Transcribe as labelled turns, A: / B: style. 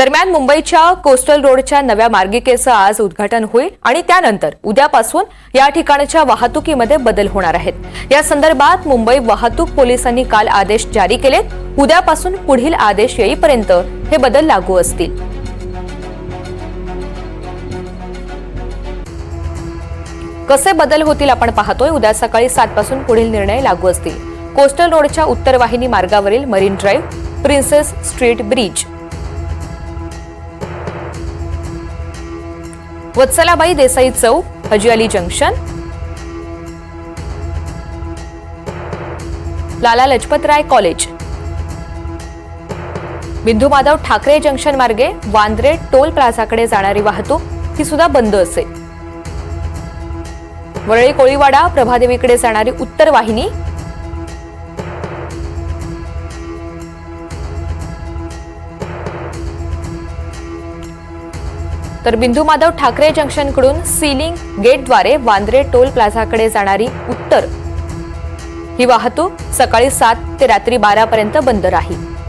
A: दरम्यान मुंबईच्या कोस्टल रोडच्या नव्या मार्गिकेचं आज उद्घाटन होईल आणि त्यानंतर उद्यापासून या ठिकाणच्या वाहतुकीमध्ये बदल होणार आहेत. या संदर्भात मुंबई वाहतूक पोलिसांनी काल आदेश जारी केलेत. उद्यापासून पुढील आदेश येईपर्यंत हे बदल लागू असतील. कसे बदल होतील आपण पाहतोय. उद्या सकाळी सात पासून पुढील निर्णय लागू असतील. कोस्टल रोडच्या उत्तर वाहिनी मार्गावरील Marine Drive Princess Street bridge Vatsalabai Desai Chowk Haji Ali junction. Lala Lajpatrai college. Bindu Madhav Thackeray junction मार्गे वांद्रे टोल प्लाझाकडे जाणारी वाहतूक ही सुद्धा बंद असेल वरळी कोळीवाडा प्रभादेवीकडे जाणारी उत्तर वाहिनी तर बिंदू माधव ठाकरे जंक्शनकडून सीलिंग गेटद्वारे वांद्रे टोल प्लाझाकडे जाणारी उत्तर. ही वाहतूक सकाळी सात ते रात्री बारा पर्यंत बंद राहील.